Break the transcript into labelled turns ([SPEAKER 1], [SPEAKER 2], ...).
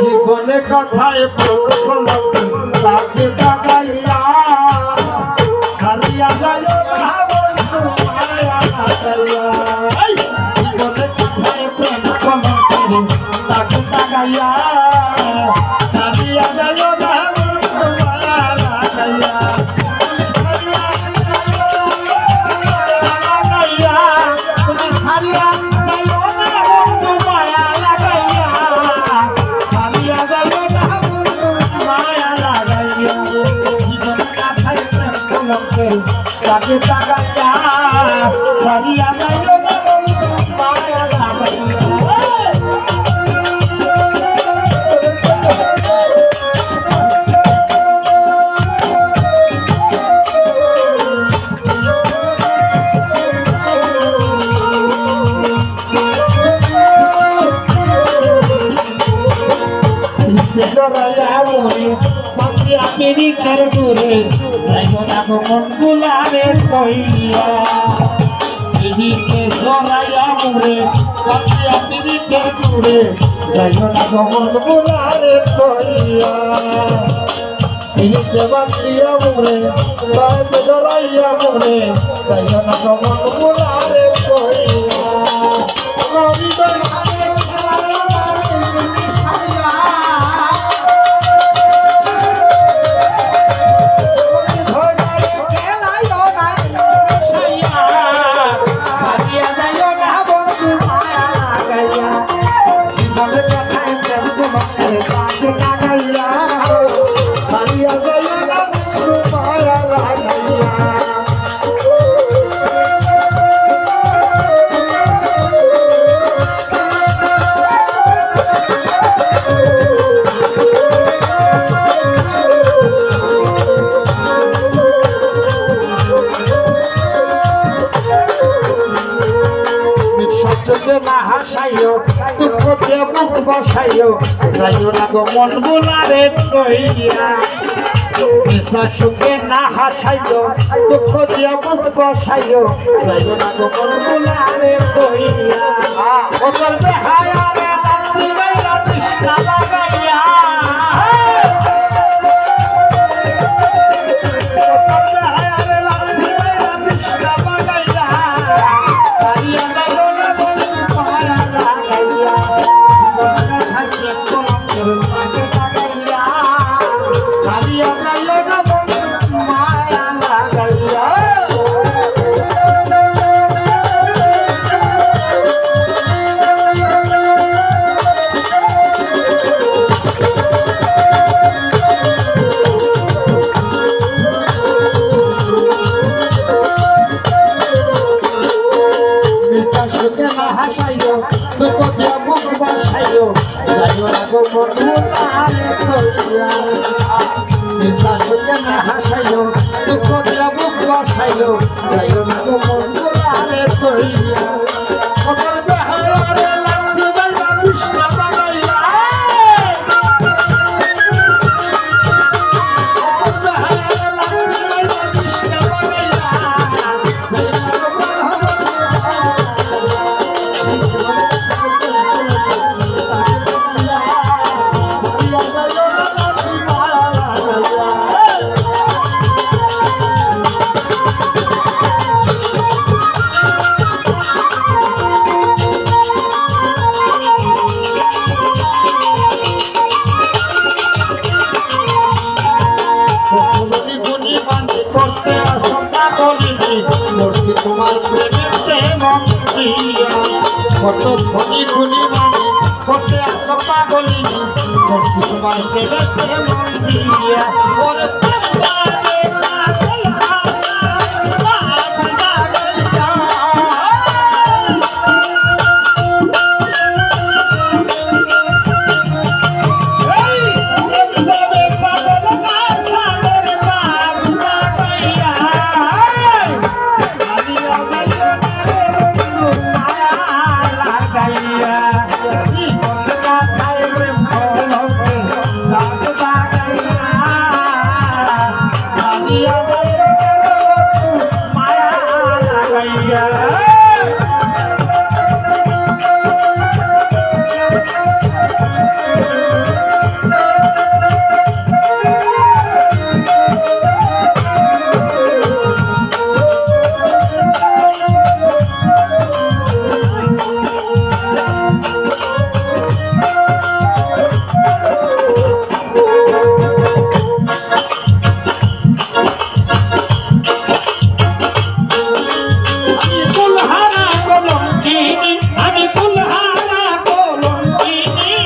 [SPEAKER 1] জীবনে কথায় সারিয়া এই, জীবনে কথায় তাকে তাকাইয়া তাকে টাকাইয়া সারিয়া যাইও না বন্ধু মায়া লাগাইয়া পিরিতের দূরে না মন গুলারে কইয়া পিরিতে সরাইয়া মুরে পাতিয়া পিরিতের দূরে না মন গুলারে কইয়া না মন Thank you. না হাসাইও দুঃখ দিয়ে মুখ বসাইও যাইও না গো মন বুলারে কইয়া পেশা সুখে না হাসাইও দুঃখ দিয়ে মুখ বসাইও যাইও না গো মন বুলারে কইয়া বিশ্বাস সুখে না হাসাইও দিয়া মুখ বসাইও যাইও না গো বন্ধু তাহারে কইয়া বিশ্বাস হাসাইও দুঃখ মুখ বসাইও যাইও না গো বন্ধু তাহারে তোমার প্রেমেতে মন দিয়া কত ধনী গুণী মানে কত আসো পাগলিনী করছি তোমার প্রেমেতে প্রেম দিয়া প্রেম Thank you.